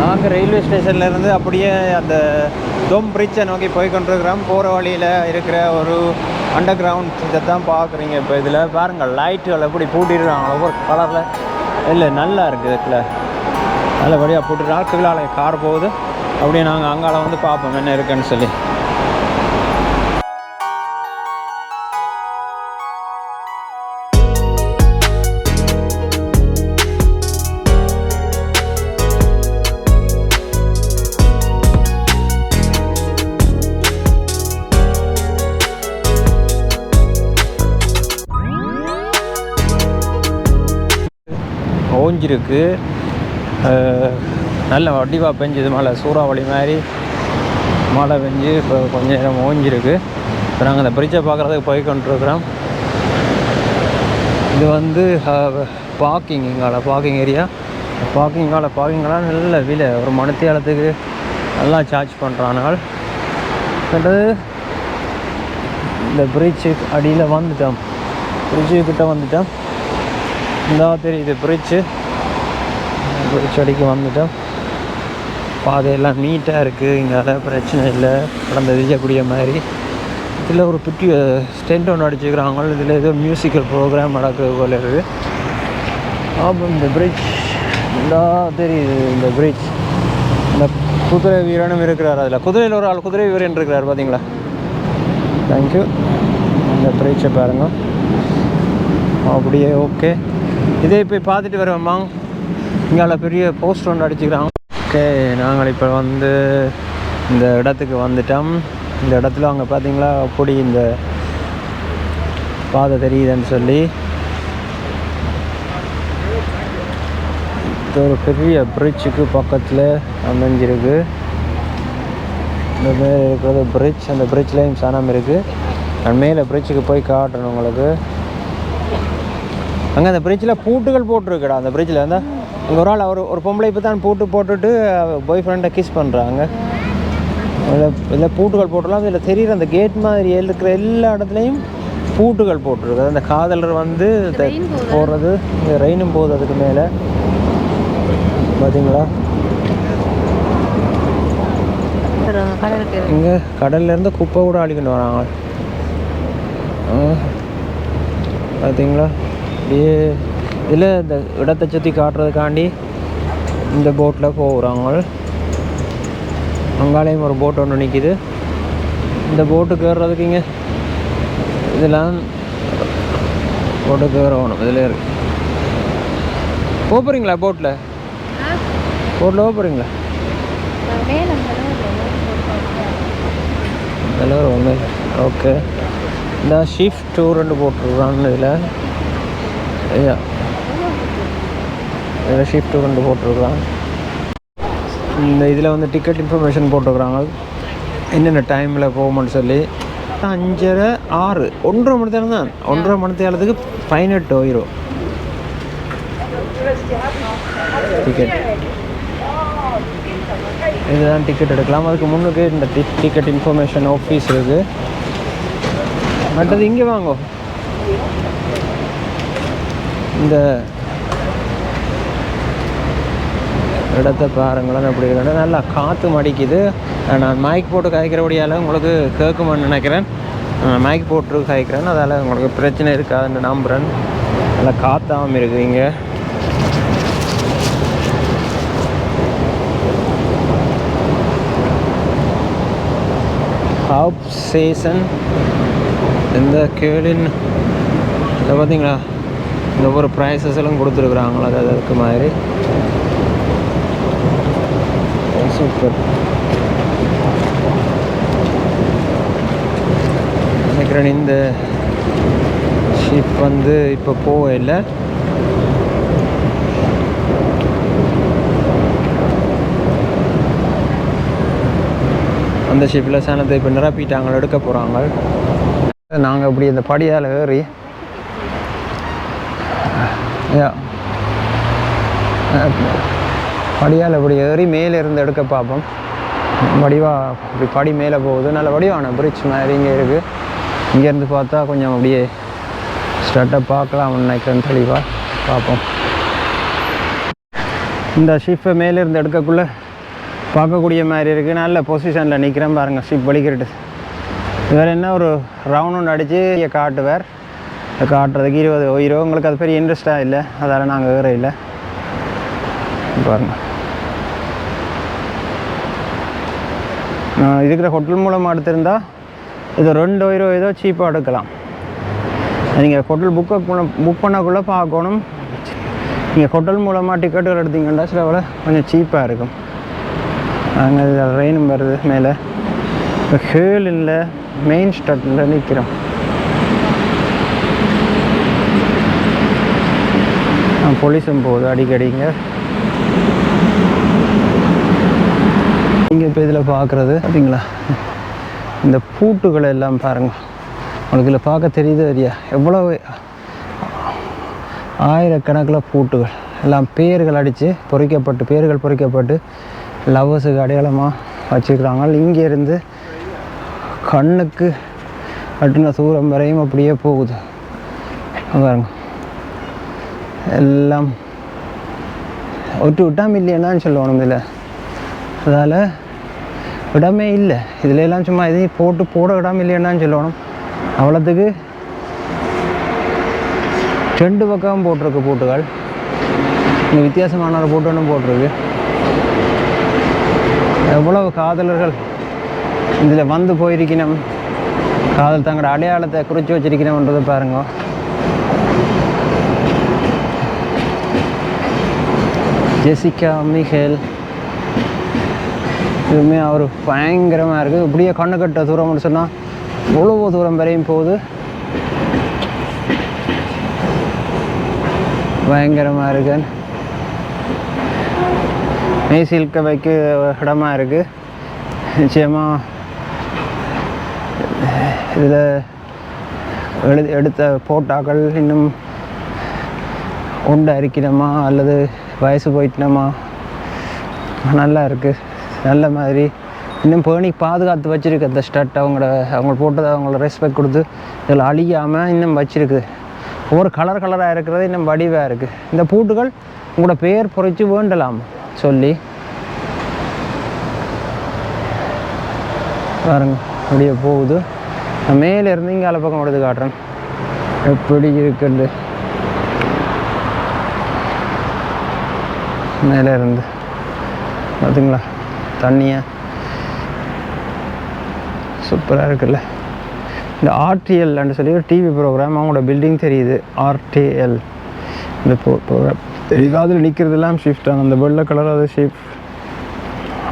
நாங்கள் ரயில்வே ஸ்டேஷன்லேருந்து அப்படியே அந்த தோம் பிரிட்ஜை நோக்கி போய் கொண்டிருக்கிறோம். போகிற வழியில் இருக்கிற ஒரு அண்டர் கிரவுண்ட் இதை தான் பார்க்குறீங்க இப்போ இதில். பாருங்கள் லைட்டுகள் எப்படி பூட்டிடுறாங்க ஒவ்வொரு கலரில் இல்லை நல்லா இருக்குது இதில். நல்லபடியாக போட்டுருக்காங்க கீழால கார் போகுது. அப்படியே நாங்கள் அங்கால வந்து பார்ப்போம் என்ன இருக்குன்னு சொல்லி. ஓஞ்சிருக்கு நல்ல வடிவாக பெஞ்சுது மழை சூறாவளி மாதிரி. மழை பெஞ்சு இப்போ கொஞ்சம் நேரம் ஓஞ்சிருக்கு. இப்போ நாங்கள் அந்த பிரிட்ஜை பார்க்குறதுக்கு போய் கொண்டிருக்கிறோம். இது வந்து பார்க்கிங் இங்கால பார்க்கிங் ஏரியா பார்க்கிங்கால பார்க்கிங்கெல்லாம் நல்ல விலை. ஒரு மனத்தியாலத்துக்கு நல்லா சார்ஜ் பண்ணுறானால் அடுத்தது இந்த பிரிட்ஜு அடியில் வந்துட்டோம். பிரிட்ஜு கிட்டே வந்துட்டோம். இந்த தெரியுது பிரிட்ஜு பிரிட்ஜ் அடிக்கு வந்துட்டோம். பாதையெல்லாம் நீட்டாக இருக்குது இங்கால பிரச்சனை இல்லை. கடந்த விஜயக்கூடிய மாதிரி. இதில் ஒரு குட்டி ஸ்டெண்ட் ஒன்று அடிச்சுக்கிறாங்க இதில் ஏதோ மியூசிக்கல் ப்ரோக்ராம் நடக்குது போல இருக்குது ஆமாம் இந்த பிரிட்ஜ் இந்த தெரியுது இந்த பிரிட்ஜ் இந்த குதிரை வீரனும் இருக்கிறார் அதில். குதிரையில் ஒரு ஆள் குதிரை வீரன் இருக்கிறார் பார்த்தீங்களா தேங்க்யூ இந்த பிரிட்ஜை பாருங்க. அப்படியே ஓகே இதே போய் பார்த்துட்டு வருவோம்மா இங்கால பெரிய போஸ்டர் ஒன்று அடிச்சுக்கிறாங்க ஓகே நாங்கள் இப்போ வந்து இந்த இடத்துக்கு வந்துட்டோம். இந்த இடத்துல அங்கே பார்த்தீங்களா அப்படி இந்த பாதை தெரியுதுன்னு சொல்லி. இது ஒரு பெரிய பிரிட்ஜுக்கு பக்கத்தில் அமைஞ்சிருக்கு. இந்த மேலே இருக்கிறது பிரிட்ஜ் அந்த பிரிட்ஜ்லேயும் சனம் இருக்குது நான் மேலே பிரிட்ஜுக்கு போய் காட்டணும் உங்களுக்கு. அங்கே அந்த பிரிட்ஜில் பூட்டுகள் போட்டிருக்குடா. அந்த பிரிட்ஜில் இருந்தால் ஒரு ஆள் ஒரு ஒரு பொம்பளை இப்போ தான் பூட்டு போட்டுட்டு பாய் ஃப்ரெண்டை கிஸ் பண்ணுறாங்க இதில் இதில் பூட்டுகள் போட்டுலாம் இதில் தெரியுற அந்த கேட் மாதிரி இருக்கிற எல்லா இடத்துலையும் பூட்டுகள் போட்டிருக்கு அந்த காதலர் வந்து போடுறது. ரெயினும் போகுது அதுக்கு மேலே. பார்த்தீங்களா இங்கே கடல்லேருந்து குப்பை கூட அழிக்கிட்டு வராங்க. பார்த்தீங்களா அப்படியே இதில் இந்த இடத்தை சுற்றி காட்டுறதுக்காண்டி இந்த போட்டில் போகிறாங்க அங்காலையும் ஒரு போட் ஒன்று நிற்கிது இந்த போட்டுக்கு ஏறுறதுக்கு இங்கே இதெல்லாம் போட்டுக்கு ஏறணும் இதில் இருக்கு போகிறீங்களா போட்டில் போட்டில் போகிறீங்களா மேலே ஒன்று ஓகே இந்த ஷிஃப்ட் ரெண்டு போட்டுருக்குறாங்க இதில் ஐயா இதில் ஷிஃப்ட் கொண்டு போட்டிருக்கான் இந்த இதில் வந்து டிக்கெட் இன்ஃபர்மேஷன் போட்டிருக்கிறாங்க. என்னென்ன டைமில் போகும்னு சொல்லி. அஞ்சரை ஆறு ஒன்றரை மணி நேரம் தான். ஒன்றரை மணி நேரத்துக்கு பதினெட்டு ஆயிரும் டிக்கெட் இதுதான் டிக்கெட் எடுக்கலாம். அதுக்கு முன்னுக்கு இந்த டிக்கெட் இன்ஃபர்மேஷன் ஆஃபீஸ் இருக்குது மற்றது இங்கே வாங்கோ. இந்த இடத்த பாருங்களேன் அப்படி இருக்கணும் நல்லா காற்று மடிக்குது. நான் மைக் போட்டு காய்க்கிறபடியால் உங்களுக்கு கேட்குமான்னு நினைக்கிறேன். மைக் போட்டு காய்க்கிறேன். அதால் உங்களுக்கு பிரச்சனை இருக்காதுன்னு நம்புகிறேன் நல்லா காற்றாமல் இருக்குது இங்கே ஹாப் சீசன் இந்த கேளின் இதை பார்த்தீங்களா இந்த ஒவ்வொரு ப்ரைஸஸ் எல்லாம் கொடுத்துருக்குறாங்களா அது அதுக்கு மாதிரி. சூப்பர் நினைக்கிறேன் இந்த ஷிப் வந்து இப்போ போக இல்லை அந்த ஷிப்பில் சேனத்தை இப்போ நிரப்பிட்டாங்க எடுக்க போகிறாங்க நாங்கள் இப்படி இந்த படியால் ஏறி யா. படியால் இப்படி ஏறி மேலே இருந்து எடுக்க பார்ப்போம். வடிவாக இப்படி படி மேலே போகுது. நல்ல வடிவான பிரிட்ஜ் மாதிரி இங்கே இருக்குது இங்கேருந்து பார்த்தா கொஞ்சம் அப்படியே ஸ்டட்டை பார்க்கலாம் நினைக்கிறேன் தெளிவாக பார்ப்போம். இந்த ஷிப்பை மேலேருந்து எடுக்கக்குள்ளே பார்க்கக்கூடிய மாதிரி இருக்குது நல்ல பொசிஷனில் நிற்கிறேன் பாருங்கள் ஷிப் வலிக்கிறது வேறு என்ன ஒரு ரவுண்ட் ஒன்று அடித்து காட்டுவார். காட்டுறதுக்கு இருபது உயிரோ உங்களுக்கு அது பெரிய இன்ட்ரெஸ்ட்டாக இல்லை. அதால் நாங்கள் வேற இல்லை. பாருங்கள் இருக்கிற ஹோட்டல் மூலமாக எடுத்திருந்தால் இது ரெண்டு உயிரோ ஏதோ சீப்பாக எடுக்கலாம். நீங்கள் ஹோட்டல் புக்கை புக் பண்ணக்குள்ளே பார்க்கணும். நீங்கள் ஹோட்டல் மூலமாக டிக்கெட்டுகள் எடுத்தீங்கன்னா சில விட கொஞ்சம் சீப்பாக இருக்கும். அங்கே ரெயினும் வருது மேலே. இப்போ ஹேல் இல்லை மெயின் ஸ்டாட்டில் நிற்கிறோம் போலீஸும் போகுது அடிக்கடிங்க இப்போ இதில் பார்க்குறது பார்த்தீங்களா இந்த பூட்டுகளை எல்லாம் பாருங்கள் உங்களுக்கு இதில் பார்க்க தெரியுது இல்லையா? எவ்வளவு ஆயிரக்கணக்கில் பூட்டுகள். எல்லாம் பேர்கள் அடித்து பொறிக்கப்பட்டு பேர்கள் பொறிக்கப்பட்டு லவ்வர்ஸுக்கு அடையாளமாக வச்சுருக்குறாங்க. இங்கே இருந்து கண்ணுக்கு அட்டின தூரம் வரையும் அப்படியே போகுது. பாருங்க. எல்லாம் ஒட்டு விட்டாம இல்லையான்னு சொல்லணும் இதில். அதால் இடமே இல்லை. இதுல எல்லாம் சும்மா எதையும் போட்டு போட இடம் இல்லையான்னு சொல்லணும். அவ்வளோத்துக்கு ரெண்டு பக்கம் போட்டிருக்கு பூட்டுகள். இங்கே வித்தியாசமான ஒரு போட்டிருக்கு. எவ்வளவு காதலர்கள் இதில் வந்து போயிருக்கணும். காதல் தங்களோட அடையாளத்தை குறித்து வச்சிருக்கணும்ன்றதை பாருங்க. ஜெசிகா மிகேல் இதுவுமே அவர் பயங்கரமாக இருக்குது இப்படியே கண்ணு கட்ட தூரம்னு சொன்னால் இவ்வளவு தூரம் வரையும் போகுது. பயங்கரமாக இருக்கு. மெய்சில்க வைக்க இடமா இருக்குது நிச்சயமாக இதில் எழுதி எடுத்த போட்டாக்கள் இன்னும் உண்டு அரிக்கணுமா அல்லது வயசு போயிட்டணுமா நல்லா இருக்குது நல்ல மாதிரி. இன்னும் பேணி பாதுகாத்து வச்சுருக்கு அந்த ஸ்டட் அவங்களோட அவங்க போட்டதை அவங்கள ரெஸ்பெக்ட் கொடுத்து இதில் அழியாமல் இன்னும் வச்சுருக்குது ஒவ்வொரு கலர் கலராக இருக்கிறது இன்னும் வடிவாக இருக்குது இந்த பூட்டுகள் உங்களோட பெயர் பொறிச்சு வேண்டலாம் சொல்லி. பாருங்க அப்படியே போகுது. நான் மேலேருந்து இங்கே அலை பக்கம் எடுத்து காட்டுறேன். எப்படி இருக்குன்னு. மேலே இருந்து. பார்த்தீங்களா தண்ணியை. சூப்பராக இருக்குல்ல. இந்த ஆர்டிஎல்னு சொல்லி ஒரு டிவி ப்ரோக்ராம் அவங்களோட பில்டிங் தெரியுது. ஆர்டிஎல் இந்த ப்ரோக்ராம் தெரியுது அதில் நிற்கிறதெல்லாம் ஷிஃப்ட் அந்த வெள்ளை கலர் அது ஷிஃப்ட்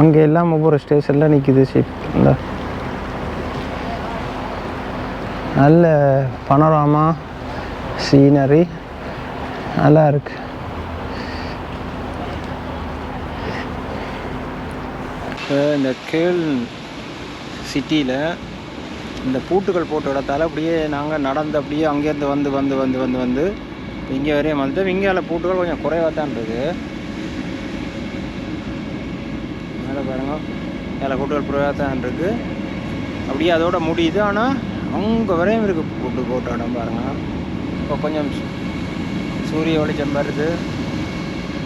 அங்கே எல்லாம் ஒவ்வொரு ஸ்டேஷனில் நிற்கிது ஷிஃப்ட் இந்த நல்ல பனோராமா சீனரி நல்லா இருக்குது இப்போ இந்த கேள் சிட்டியில் இந்த பூட்டுகள் போட்ட இடத்தால அப்படியே நாங்கள் நடந்து அப்படியே அங்கேருந்து வந்து வந்து வந்து வந்து வந்து இங்கே வரையும் வந்து இங்கே பூட்டுகள் கொஞ்சம் குறைவாக தான் இருக்குது மேலே பாருங்கள் மேலே பூட்டுகள் குறைவாக தான் இருக்குது அப்படியே அதோட முடியுது. ஆனால் அங்கே வரையும் இருக்குது பூட்டு போட்ட இடம் பாருங்கள் இப்போ கொஞ்சம் சூரிய வெளிச்சம் வருது.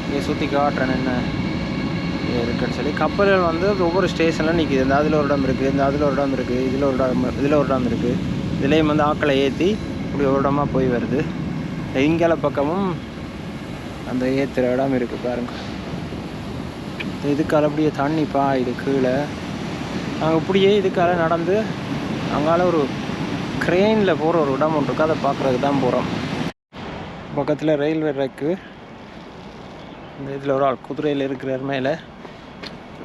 இங்கே சுற்றி காட்டுறேன் என்ன. இருக்குன்னு சொல்லி கப்பல்கள் வந்து ஒவ்வொரு ஸ்டேஷனில் நிற்கிது இந்த அதில் ஒரு இடம் இருக்குது இந்த அதில் ஒரு இடம் இருக்குது இதில் ஒரு இடம் இதில் ஒரு இடம் இருக்குது இதுலேயும் வந்து ஆக்களை ஏற்றி இப்படி ஒரு இடமா போய் வருது. இங்கால பக்கமும் அந்த ஏற்றுற இடம் இருக்குது பாருங்கள் இதுக்கால அப்படியே தண்ணி பாயுது கீழே. நாங்கள் இப்படியே இதுக்கால நடந்து அங்கால ஒரு க்ரெயினில் போகிற ஒரு இடம் ஒன்று இருக்குது அதை பார்க்குறதுக்கு தான் போகிறோம் பக்கத்தில் ரயில்வே ட்ராக்கு இந்த இதில் ஒரு ஆள் குதிரையில் இருக்கிறார் மேலே.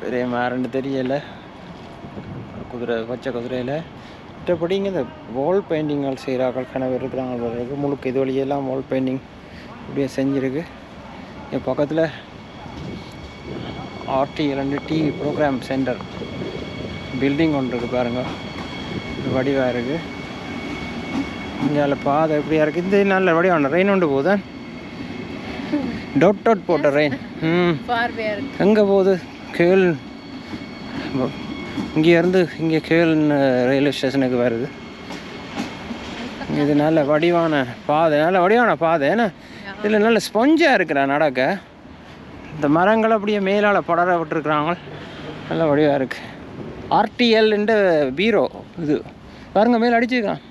வேறே யாருன்னு தெரியலை. குதிரை பச்சை குதிரையில். மற்றபடி இங்கே இந்த வால் பெயிண்டிங்கள் செய்கிறார்கள் கனவு இருக்கிறாங்க போல இருக்கு. முழுக்க இது வழியெல்லாம் வால் பெயிண்டிங் இப்படியே செஞ்சுருக்கு. இங்கே பக்கத்தில் ஆர்டி ரெண்டு டிவி ப்ரோக்ராம் சென்டர் பில்டிங் ஒன்று இருக்குது பாருங்க. வடிவாக இருக்குது இங்கே பாதை எப்படியா இருக்குது இந்த நல்ல வடிவான ரெயின் ஒன்று போகுதா? டாட் டாட் போட்ட ரெயின் ம். எங்கே போகுது? கேள். இங்கே இருந்து இங்கே கேள் ரயில்வே ஸ்டேஷனுக்கு வருது. இது நல்ல வடிவான பாதை நல்ல வடிவான பாதை. ஏன்னா இதில் நல்ல ஸ்பொஞ்சாக இருக்கிற நடக்க. இந்த மரங்கள் அப்படியே மேலால் படர விட்டுருக்குறாங்க நல்ல வடிவாக இருக்கு. ஆர்டிஎல்ன்ற பீரோ இது. பாருங்க மேலே அடிச்சிருக்கான்.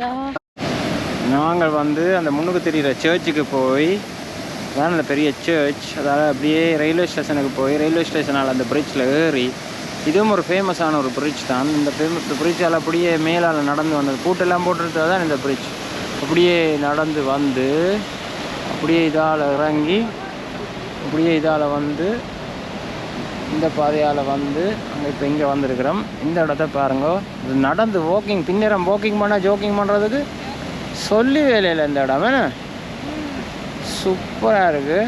யா. நாங்கள் வந்து அந்த முன்னுக்கு தெரிகிற சர்ச்சுக்கு போய் அதான் அந்த பெரிய சர்ச் அதாவது அப்படியே ரயில்வே ஸ்டேஷனுக்கு போய் ரயில்வே ஸ்டேஷனால் அந்த பிரிட்ஜில் ஏறி இதுவும் ஒரு ஃபேமஸான ஒரு பிரிட்ஜ் தான். இந்த ஃபேமஸ் இந்த பிரிட்ஜால் அப்படியே மேலால் நடந்து வந்தது. பூட்டெல்லாம் போட்டுருந்தது தான் இந்த பிரிட்ஜ் அப்படியே நடந்து வந்து அப்படியே இதால் இறங்கி அப்படியே இதால் வந்து இந்த பாதையால் வந்து அங்கே இப்போ இங்கே வந்திருக்கிறோம். இந்த இடத்த பாருங்க. இது நடந்து வாக்கிங் பின்னேரம் வாக்கிங் பண்ணால் ஜோக்கிங் பண்ணுறதுக்கு சொல்லி வேலையில் இந்த இடம். என்ன? சூப்பராக இருக்குது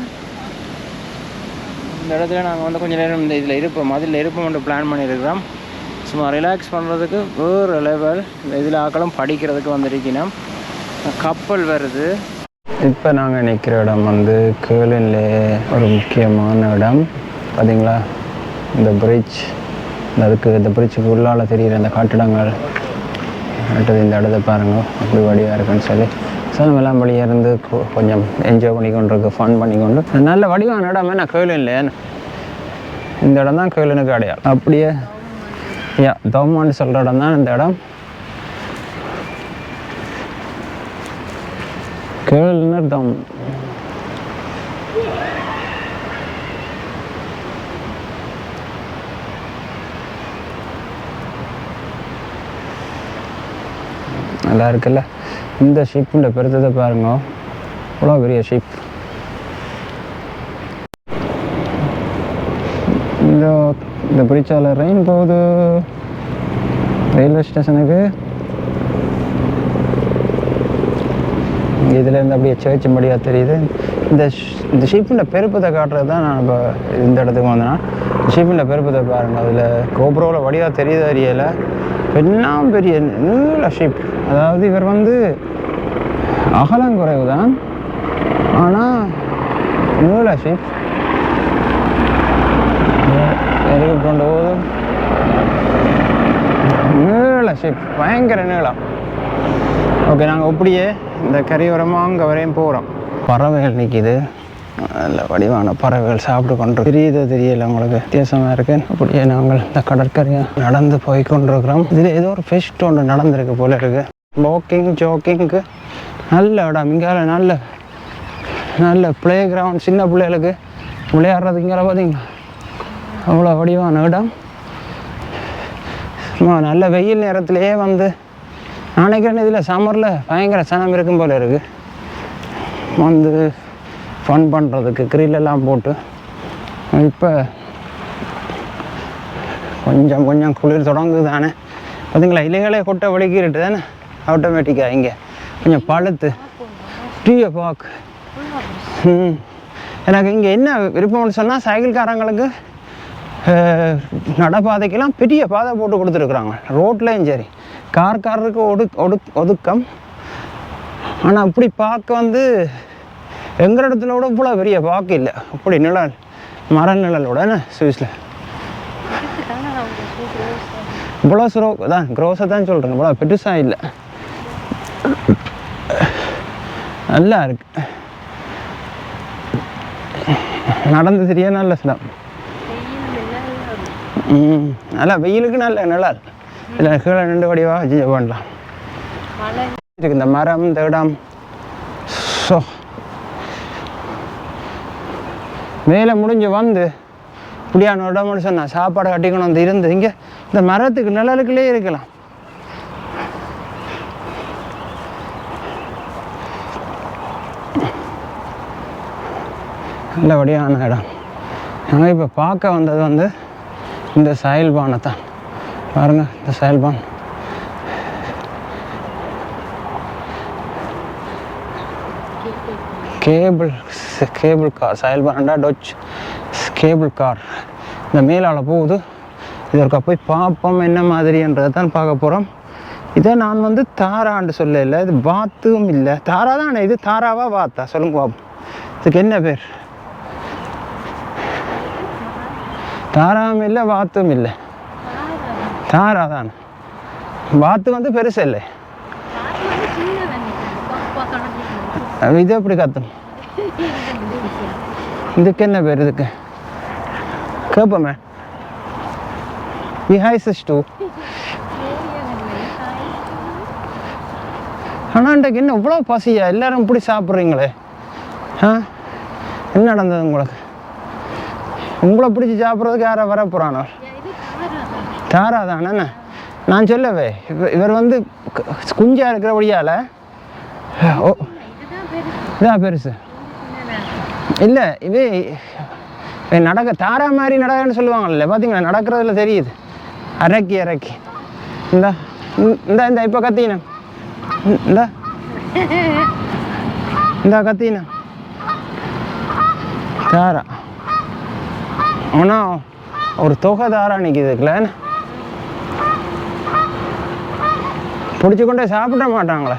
இந்த இடத்துல நாங்கள் வந்து கொஞ்சம் நேரம் இந்த இதில் இருப்போம். அதில் இருப்போம் பிளான் பண்ணியிருக்கிறோம். சும்மா ரிலாக்ஸ் பண்ணுறதுக்கு வேறு லெவல் இதில் ஆக்களும் படிக்கிறதுக்கு வந்திருக்கணும் கப்பல் வருது. இப்போ நாங்கள் நிற்கிற இடம் வந்து கேளின்ல ஒரு முக்கியமான இடம். பார்த்தீங்களா இந்த பிரிட்ஜ் அதுக்கு இந்த பிரிட்ஜுக்கு உள்ளால் தெரிகிற அந்த கட்டிடங்கள். அடுத்தது இந்த இடத்த பாருங்கள் அப்படி வடிவாக இருக்குன்னு சொல்லி. ஸோ நம்ம எல்லாம் வெளியே இருந்து கொஞ்சம் என்ஜாய் பண்ணிக்கொண்டிருக்கு ஃபன் பண்ணிக்கொண்டு. நல்ல வடிவான நான் கோயிலும் இல்லை இந்த இடம் தான் கோயிலுக்கு அடையாளம். அப்படியே யா தௌமான்னு சொல்கிற இடம் தான் இந்த இடம். கேள்னர் தம். நல்லா இருக்குல்ல? இந்த ஷிப்புண்ட பெருத்ததை பாருங்க. இவ்வளோ பெரிய ஷிப் இந்த இந்த பிரிட்ஜால் ரெயின் போகுது ரயில்வே ஸ்டேஷனுக்கு இதுலேருந்து அப்படியே சேர்ச்சி மடியாக தெரியுது. இந்த இந்த ஷிப்பில் பெருப்பத்தை காட்டுறது தான் நான் இப்போ இந்த இடத்துக்கு வந்தேன்னா ஷிப்பில் பெருப்பத்தை பாருங்கள் அதில் கோபுரோவில் வடிவாக தெரியுது அறியலை. எல்லாம் பெரிய நீள ஷீப் அதாவது இவர் வந்து அகலம் குறைவு தான் ஆனால் நீள ஷிப் எதுக்கு கொண்டு போதும். நீள ஷீப் பயங்கர நீளம். ஓகே நாங்கள் அப்படியே இந்த கரையோரமாக அங்கே வரையும் போகிறோம் பறவைகள் நிற்கிது நல்ல வடிவான பறவைகள் சாப்பிட்டு கொண்டு தெரியுது தெரியல உங்களுக்கு? வித்தியாசமாக இருக்கு. அப்படியே நாங்கள் இந்த கடற்கரையை நடந்து போய் கொண்டிருக்கிறோம். இதில் ஏதோ ஒரு ஃபெஸ்ட் ஒன்று நடந்திருக்கு போல இருக்கு. வாக்கிங் ஜாக்கிங்க்கு நல்ல இடம். இங்கால நல்ல நல்ல பிளே கிரவுண்ட் சின்ன பிள்ளைகளுக்கு விளையாடுறது இங்கே பார்த்தீங்களா அவ்வளோ வடிவான இடம். சும்மா நல்ல வெயில் நேரத்திலேயே வந்து நான் நினைக்கிறேன் இதில் சம்மரில் பயங்கர சனம் இருக்கும் போல இருக்குது வந்து ஃபன் பண்ணுறதுக்கு grill போட்டு இப்போ கொஞ்சம் கொஞ்சம் குளிர் தொடங்குது தானே பார்த்தீங்களா இலைகளை கொட்டை வலிக்கிட்டு தானே? ஆட்டோமேட்டிக்காக இங்கே. கொஞ்சம் பழுத்து. டீயை பாக்கு ம். எனக்கு இங்கே என்ன விருப்பம்னு சொன்னால் சைக்கிள்காரங்களுக்கு அஹ், நடைபாதைக்கெல்லாம் பெரிய பாதை போட்டு கொடுத்துருக்குறாங்க. ரோட்லேயும் சரி. கார்காரருக்கு ஒடு ஒடு ஒதுக்கம். ஆனால் இப்படி பார்க்க வந்து எங்கள் இடத்துல விட இவ்வளோ பெரிய பார்க்க இல்லை. அப்படி நிழல் மர நிழலோட என்ன சுவிஸில்? இவ்வளோ ஸ்ரோ தான் க்ரோஸை தான் சொல்கிறேன் இவ்வளோ பெருசாக இல்லை. நல்லா இருக்கு. நடந்து தெரிய நல்ல சிலம் ம் நல்லா வெயிலுக்கு நல்ல நிழல். இல்லை கீழே நின்று வடிவாக வச்சு பண்ணலாம் இருக்கு இந்த மரம் இந்த இடம் ஸோ மேலே முடிஞ்சு வந்து இப்படியான இடம்னு சொன்னா சாப்பாடு கட்டிக்கணும் வந்து இருந்து இங்கே இந்த மரத்துக்கு நிழலுக்குள்ளே இருக்கலாம். நல்லபடியான இடம். நாங்கள் இப்போ பார்க்க வந்தது வந்து இந்த சயல்பானை தான் பாருங்கள் இந்த செயல்பான் கேபிள் கேபிள் கார் செயல்பாண்டா டொச் கேபிள் கார் இந்த மேலால் போகுது. இதற்கு போய் பார்ப்போம் என்ன மாதிரின்றதை தான் பார்க்க போகிறோம் இதை நான் வந்து தாரான்னு சொல்லல. இது பாத்தும் இல்லை. தாரா தானே? இது தாராவா பாத்தா சொல்லுங்க பாப்போம் இதுக்கு என்ன பேர்? தாராவும் இல்லை வாத்தும் இல்லை. தாரா தான். வாத்து வந்து பெருசு இல்லை இது எப்படி கத்தும் இதுக்கு என்ன பேர் இதுக்கு? கேட்போமே ஹாய் heißt ஆனால் இன்றைக்கு என்ன இவ்வளோ பசியா? எல்லாரும் இப்படி சாப்பிட்றீங்களே? ஆ? என்ன நடந்தது உங்களுக்கு? உங்களை பிடிச்சி சாப்பிட்றதுக்கு யாரை வர போகிறானோ தாரா தானே நான் சொல்லவே இவர் வந்து குஞ்சாக குஞ்சா இருக்கிறபடியால் ஓ இதான் பெருசு. இல்லை இது நடக்க தாரா மாதிரி நடக்கன்னு சொல்லுவாங்கல்ல பார்த்தீங்களா நடக்கிறதுல தெரியுது. அரக்கி அரக்கி. இந்த இந்த இந்த இப்போ கத்தீனா இந்த. இந்த கத்தீனா தாரா. ஆனால் ஒரு தொகை தாரா நிற்கிதுக்குல பிடிச்சி கொண்டே சாப்பிட மாட்டாங்களே.